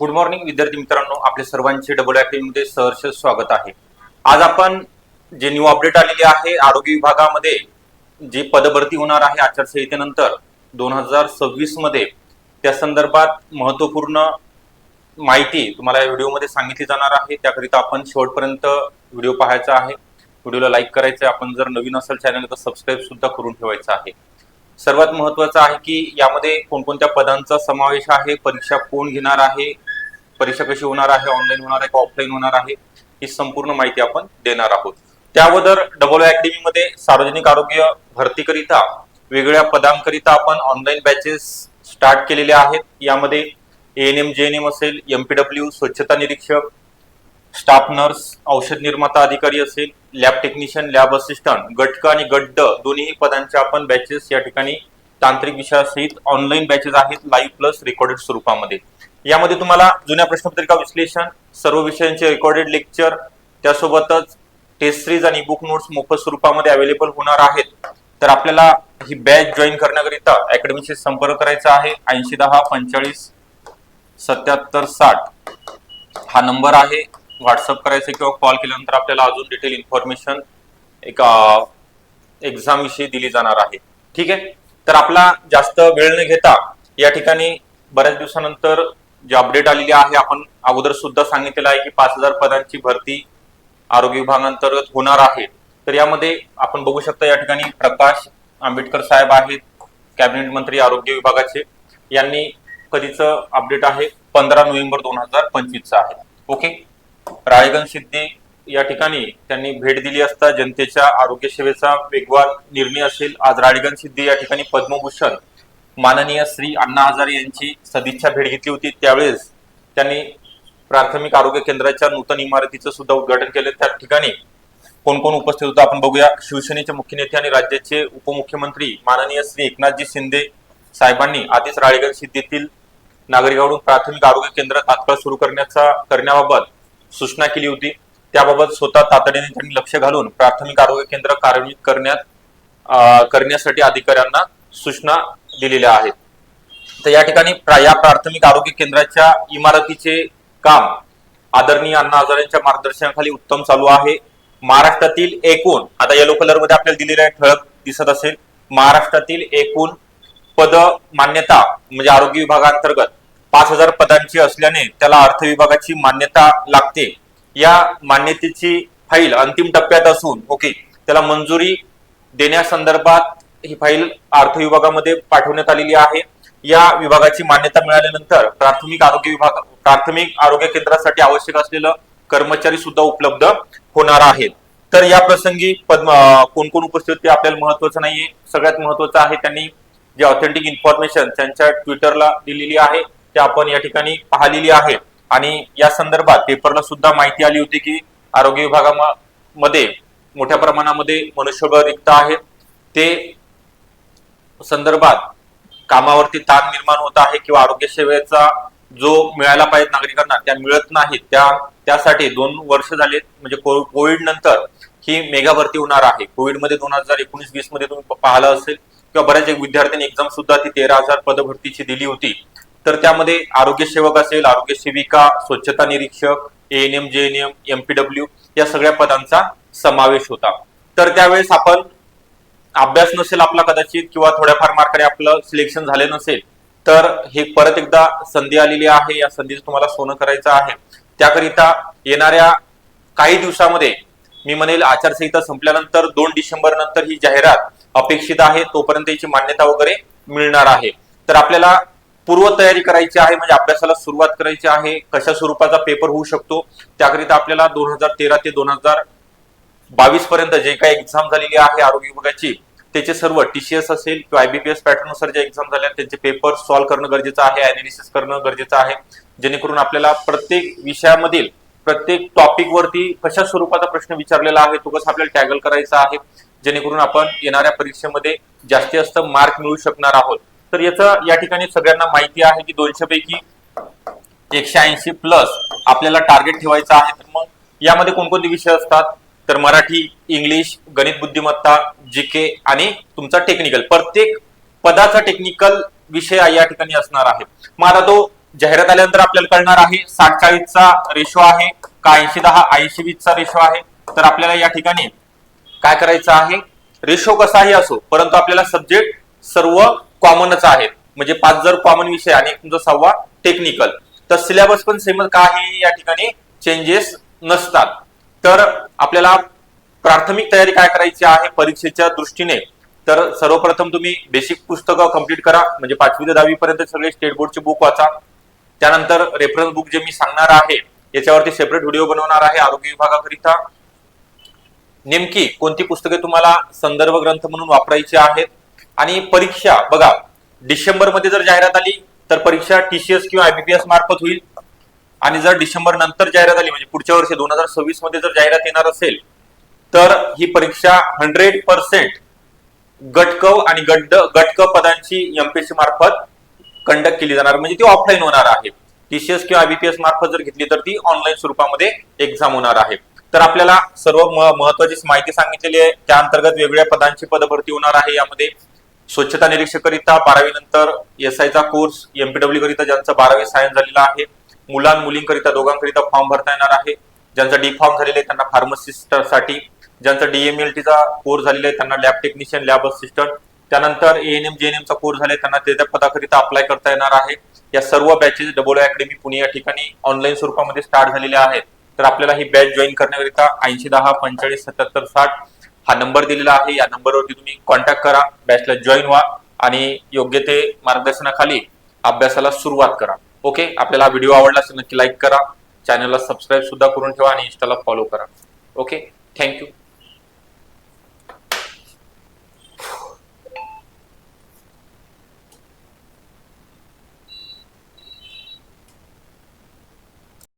Good morning विद्यार्थी मित्रांनो. आपल्या सर्वांचे डबलमध्ये सहर्ष स्वागत आहे. आज आपण जे न्यू अपडेट आलेले आहे आरोग्य विभागामध्ये जी पदभरती होणार आहे आचारसंहितेनंतर दोन हजार सव्वीसमध्ये त्या संदर्भात महत्त्वपूर्ण माहिती तुम्हाला या व्हिडिओमध्ये सांगितली जाणार आहे. त्याकरिता आपण शेवटपर्यंत व्हिडिओ पाहायचा आहे. व्हिडिओला लाईक करायचं आहे. आपण जर नवीन असेल चॅनल तर सबस्क्राईब सुद्धा करून ठेवायचं आहे. सर्वात महत्वाचं आहे की यामध्ये कोणकोणत्या पदांचा समावेश आहे परीक्षा कोण घेणार आहे परीक्षा कशी होणार आहे ऑनलाईन होणार आहे का ऑफलाईन होणार आहे ही संपूर्ण माहिती आपण देणार आहोत. त्या अगोदर डबल अकॅडमी मध्ये सार्वजनिक आरोग्य भरतीकरिता वेगवेगळ्या पदांकरिता आपण ऑनलाईन बॅचेस स्टार्ट केलेले आहेत. यामध्ये एएनएम जेएनएम असेल एमपीडब्ल्यू स्वच्छता निरीक्षक स्टाफ नर्स औषध निर्माता अधिकारी असेल लॅब टेक्निशियन लॅब असिस्टंट गटक आणि गड्ड दोन्ही पदांच्या आपण बॅचेस या ठिकाणी तांत्रिक विषयासहित ऑनलाईन बॅचेस आहेत लाईव्ह प्लस रेकॉर्डेड स्वरूपामध्ये. यामध्ये तुम्हाला जुन्या प्रश्नपत्रिका विश्लेषण सर्व विषयांचे रेकॉर्डेड लेक्चर त्यासोबतच टेस्ट सिरीज आणि बुक नोट्स मोफत स्वरूपामध्ये अवेलेबल होणार आहेत. तर आपल्याला ही बॅच जॉईन करण्याकरिता अकॅडमीशी संपर्क करायचा आहे. ऐंशी दहा पंचेचाळीस सत्याहत्तर साठ. हा नंबर आहे. व्हॉट्सअप करायचं किंवा कॉल केल्यानंतर आपल्याला अजून डिटेल इन्फॉर्मेशन एक एक्झाम विषयी दिली जाणार आहे. ठीक आहे? तर आपला जास्त वेळ न घेता या ठिकाणी बऱ्याच दिवसानंतर जे अपडेट आलेली आहे आपण अगोदर सुद्धा सांगितलेलं आहे की पाच हजार पदांची भरती आरोग्य विभागांतर्गत होणार आहे. तर यामध्ये आपण बघू शकता या ठिकाणी प्रकाश आंबेडकर साहेब आहेत कॅबिनेट मंत्री आरोग्य विभागाचे. यांनी कधीचं अपडेट आहे पंधरा नोव्हेंबर दोन हजार पंचवीसचं आहे. ओके? राळेगण सिद्धी या ठिकाणी त्यांनी भेट दिली असता जनतेच्या आरोग्य सेवेचा वेगवान निर्णय असेल. आज राळेगण सिद्धी या ठिकाणी पद्मभूषण माननीय श्री अण्णा हजारे यांची सदिच्छा भेट घेतली होती. त्यावेळेस त्यांनी प्राथमिक आरोग्य केंद्राच्या नूतन इमारतीचं सुद्धा उद्घाटन केलं. त्या ठिकाणी कोण कोण उपस्थित होतं आपण बघूया. शिवसेनेचे मुख्य नेते आणि राज्याचे उपमुख्यमंत्री माननीय श्री एकनाथजी शिंदे साहेबांनी आधीच राळेगण सिद्धीतील नागरिकांकडून प्राथमिक आरोग्य केंद्र तात्काळ सुरू करण्याचा करण्याबाबत सूचना केली होती. त्याबाबत स्वतः तातडीने त्यांनी लक्ष घालून प्राथमिक आरोग्य केंद्र कार्यान्वित करण्यात अं, करण्यासाठी अधिकाऱ्यांना सूचना दिलेल्या आहेत. तर या ठिकाणी या प्राथमिक आरोग्य केंद्राच्या इमारतीचे काम आदरणीय अण्णा हजारेंच्या मार्गदर्शनाखाली उत्तम चालू आहे. महाराष्ट्रातील एकूण आता येलो कलरमध्ये आपल्याला दिलेल्या ठळक दिसत असेल. महाराष्ट्रातील एकूण पद मान्यता म्हणजे आरोग्य विभागांतर्गत पाच हजार पदांची असल्याने त्याला अर्थ विभागाची मान्यता लागते. या मान्यतेची फाईल अंतिम टप्प्यात असून ओके त्याला मंजुरी देण्यासंदर्भात ही फाईल अर्थ विभागामध्ये पाठवण्यात आलेली आहे. या विभागाची मान्यता मिळाल्यानंतर प्राथमिक आरोग्य विभाग प्राथमिक आरोग्य केंद्रासाठी आवश्यक असलेलं कर्मचारी सुद्धा उपलब्ध होणार आहेत. तर या प्रसंगी पद्म कोण कोण उपस्थित होते आपल्याला महत्वाचं नाहीये. सगळ्यात महत्वाचं आहे त्यांनी जे ऑथेंटिक इन्फॉर्मेशन त्यांच्या ट्विटरला दिलेली आहे ते आपण या ठिकाणी पाहिलेली आहे. आणि या संदर्भात पेपरला सुद्धा माहिती आली होती की आरोग्य विभागामध्ये मोठ्या प्रमाणामध्ये मनुष्यबळ रिक्त आहेत. ते संदर्भात कामावरती ताण निर्माण होत आहे किंवा आरोग्य सेवेचा जो मिळायला पाहिजे नागरिकांना त्या मिळत नाहीत त्या त्यासाठी दोन वर्ष झाले म्हणजे कोविड नंतर ही मेगा भरती होणार आहे. कोविडमध्ये दोन हजार एकोणीस वीसमध्ये तुम्ही पाहिलं असेल किंवा बऱ्याच एक विद्यार्थ्यांनी एक्झाम सुद्धा ती तेरा हजार पदभरतीची दिली होती. तर त्यामध्ये आरोग्य सेवक असेल आरोग्य सेविका स्वच्छता निरीक्षक एएनएम जेएनएम एमपीडब्ल्यू या सगळ्या पदांचा समावेश होता. तर त्यावेळेस आपण अभ्यास नसेल आपला कदाचित किंवा थोड्याफार मार्काने आपलं सिलेक्शन झाले नसेल तर हे परत एकदा संधी आलेली आहे. या संधीचं तुम्हाला सोनं करायचं आहे. त्याकरिता येणाऱ्या काही दिवसामध्ये मी म्हणेल आचारसंहिता संपल्यानंतर दोन डिसेंबर नंतर ही जाहिरात अपेक्षित आहे तोपर्यंत याची मान्यता वगैरे मिळणार आहे. तर आपल्याला पूर्व तयारी करायची आहे म्हणजे अभ्यासाला सुरुवात करायची आहे कशा स्वरूपाचा पेपर होऊ शकतो त्याकरिता आपल्याला दोन हजार तेरा ते दोन हजार बावीस पर्यंत जे काही एक्झाम झालेली आहे आरोग्य विभागाची त्याचे सर्व टीसीएस असेल किंवा आयबीपीएस पॅटर्ननुसार ज्या जे एक्झाम झाल्या आहेत, त्यांचे पेपर सॉल्व्ह करणं गरजेचं आहे अनालिसिस करणं गरजेचं आहे. जेणेकरून आपल्याला प्रत्येक विषयामधील प्रत्येक टॉपिक वरती कशा स्वरूपाचा प्रश्न विचारलेला आहे तो कसा आपल्याला टॅगल करायचा आहे जेणेकरून आपण येणाऱ्या परीक्षेमध्ये जास्तीत जास्त मार्क मिळू शकणार आहोत. तर याचं या ठिकाणी सगळ्यांना माहिती आहे की दोनशे पैकी एकशे ऐंशी प्लस आपल्याला टार्गेट ठेवायचं आहे. तर मग यामध्ये कोणकोणते विषय असतात? तर मराठी इंग्लिश गणित बुद्धिमत्ता जी के आणि तुमचा टेक्निकल प्रत्येक पदाचा टेक्निकल विषय या ठिकाणी असणार आहे. मग आता तो जाहिरात आल्यानंतर आपल्याला कळणार आहे साठ चाळीसचा रेशो आहे का ऐंशी दहा ऐंशी वीसचा रेशो आहे. तर आपल्याला या ठिकाणी काय करायचं आहे? रेशो कसाही असो परंतु आपल्याला सब्जेक्ट सर्व कॉमनच आहेत. म्हणजे पाच जर कॉमन विषय आणि तुमचा सहावा टेक्निकल तर सिलेबस पण सेमच काही या ठिकाणी चेंजेस नसतात. तर आपल्याला प्राथमिक तयारी काय करायची आहे परीक्षेच्या दृष्टीने? तर सर्वप्रथम तुम्ही बेसिक पुस्तकं कंप्लीट करा. म्हणजे पाचवी ते दहावी पर्यंत सगळे स्टेट बोर्डचे बुक वाचा. त्यानंतर रेफरन्स बुक जे मी सांगणार आहे याच्यावरती सेपरेट व्हिडिओ बनवणार आहे आरोग्य विभागाकरिता. नेमकी कोणती पुस्तके तुम्हाला संदर्भ ग्रंथ म्हणून वापरायची आहेत? आणि परीक्षा बघा डिसेंबरमध्ये जर जाहिरात आली तर परीक्षा टीसीएस किंवा आयबीपीएस मार्फत होईल. आणि जर डिसेंबर नंतर जाहिरात आली म्हणजे पुढच्या वर्षी दोन हजार सव्वीसमध्ये जर जाहिरात येणार असेल तर ही परीक्षा हंड्रेड पर्सेंट गटकव आणि गड्ड गटक पदांची एमपीएससी मार्फत कंडक्ट केली जाणार. म्हणजे ती ऑफलाईन होणार आहे. टीसीएस किंवा आयबीपीएस मार्फत जर घेतली तर ती ऑनलाईन स्वरूपामध्ये एक्झाम होणार आहे. तर आपल्याला सर्व म- महत्वाची माहिती सांगितलेली आहे. त्या अंतर्गत वेगवेगळ्या पदांची पदभरती होणार आहे यामध्ये. स्वच्छता निरीक्षक करिता बारावी नंतर एस चा कोर्स एमपीडब्ल्यू करिता ज्यांचा बारावी सायन्स झालेला आहे. मुलां मुलींकरिता दोघांकरिता फॉर्म भरता येणार आहे. ज्यांचा डी फॉर्म झालेला आहे त्यांना फार्मसिस्टसाठी. ज्यांचा डीएमएलटीचा कोर्स झालेला आहे त्यांना लॅब टेक्निशियन लॅब असिस्टंट त्यानंतर एएनएम जेएनएमचा कोर्स झालाय त्यांना त्या त्या पदाकरिता अप्लाय करता येणार आहे. या सर्व बॅचेस डबल अकॅडमी पुणे या ठिकाणी ऑनलाईन स्वरूपामध्ये स्टार्ट झालेल्या आहेत. तर आपल्याला ही बॅच जॉईन करण्याकरिता ऐंशी दहा पंचेचाळीस सत्याहत्तर साठ हा नंबर दिलेला आहे. या नंबरवरती तुम्ही कॉन्टॅक्ट करा बॅचला जॉईन व्हा आणि योग्य ते मार्गदर्शनाखाली अभ्यासाला सुरुवात करा. ओके आपल्याला हा व्हिडिओ आवडला असेल नक्की लाईक करा. चॅनलला सबस्क्राईब सुद्धा करून ठेवा आणि इंस्टाला फॉलो करा. Okay thank you